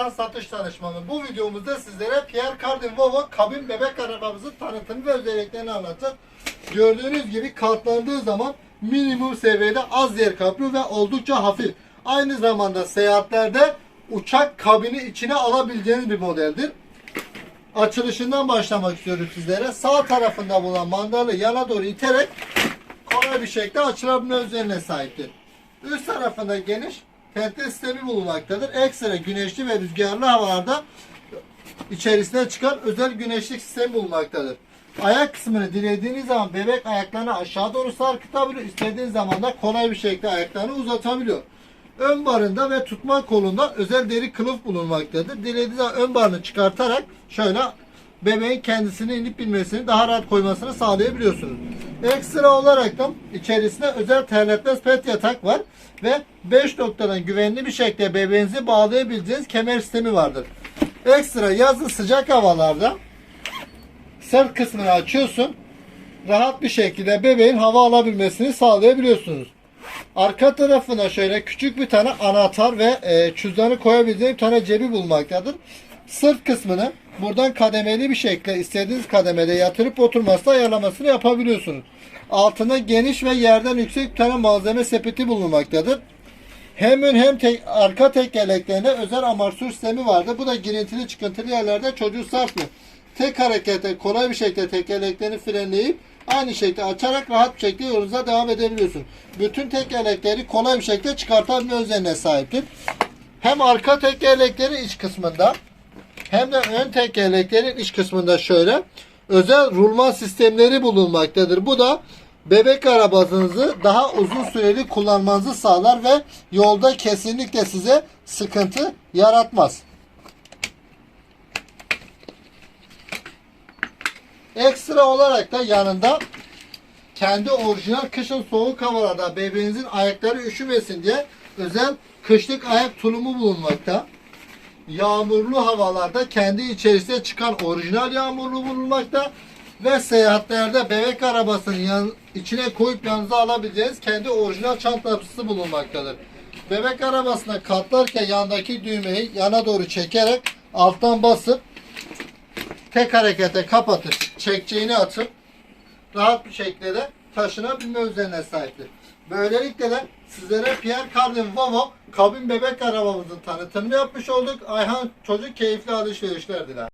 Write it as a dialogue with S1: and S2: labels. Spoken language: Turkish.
S1: Erentan satış tanışmanı. Bu videomuzda sizlere Pierre Cardin Volvo kabin bebek arabamızın tanıtımı ve özelliklerini anlatacağız. Gördüğünüz gibi katlandığı zaman minimum seviyede az yer kaplıyor ve oldukça hafif. Aynı zamanda seyahatlerde uçak kabini içine alabileceğiniz bir modeldir. Açılışından başlamak istiyoruz sizlere. Sağ tarafında bulunan mandalı yana doğru iterek kolay bir şekilde açılabilme özelliğine sahiptir. Üst tarafında geniş tente sistemi bulunmaktadır. Ekstra güneşli ve rüzgarlı havalarda içerisine çıkan özel güneşlik sistemi bulunmaktadır. Ayak kısmını dilediğiniz zaman bebek ayaklarını aşağı doğru sarkıtabiliyor. İstediğiniz zaman da kolay bir şekilde ayaklarını uzatabiliyor. Ön barında ve tutma kolunda özel deri kılıf bulunmaktadır. Dilediğiniz zaman ön barını çıkartarak şöyle bebeğin kendisini inip binmesini daha rahat koymasını sağlayabiliyorsunuz. Ekstra olarak da içerisinde özel terletmez pet yatak var ve 5 noktadan güvenli bir şekilde bebeğinizi bağlayabileceğiniz kemer sistemi vardır. Ekstra yazın sıcak havalarda sırt kısmını açıyorsun. Rahat bir şekilde bebeğin hava alabilmesini sağlayabiliyorsunuz. Arka tarafına şöyle küçük bir tane anahtar ve e, cüzdanı koyabileceğim tane cebi bulmaktadır. Sırt kısmını buradan kademeli bir şekilde istediğiniz kademede yatırıp oturmasını ayarlamasını yapabiliyorsunuz. Altında geniş ve yerden yüksek bir malzeme sepeti bulunmaktadır. Hem ön hem tek, arka tekerleklerinde özel amortisör sistemi vardı. Bu da girintili çıkıntılı yerlerde çocuğu sarsmıyor. Tek harekette kolay bir şekilde tekerleklerini frenleyip aynı şekilde açarak rahat bir şekilde yolunuza devam edebiliyorsun. Bütün tekerlekleri kolay bir şekilde çıkartabilme özelliğine sahiptir. Hem arka tekerleklerin iç kısmında hem de ön tekerleklerin iç kısmında şöyle özel rulman sistemleri bulunmaktadır. Bu da bebek arabasınızı daha uzun süreli kullanmanızı sağlar ve yolda kesinlikle size sıkıntı yaratmaz. Ekstra olarak da yanında kendi orijinal kışın soğuk havalarda bebeğinizin ayakları üşümesin diye özel kışlık ayak tulumu bulunmakta. Yağmurlu havalarda kendi içerisinde çıkan orijinal yağmurlu bulunmakta ve seyahatlerde bebek arabasının yan, içine koyup yanınıza alabileceğiniz kendi orijinal çantası bulunmaktadır. Bebek arabasına katlarken yandaki düğmeyi yana doğru çekerek alttan basıp tek harekete kapatıp çekeceğini atıp rahat bir şekilde de taşınabilme özelliğine sahiptir. Böylelikle de sizlere Pierre Cardin Volvo kabin bebek arabamızın tanıtımını yapmış olduk. Ayhan çocuk keyifli alışverişler diler.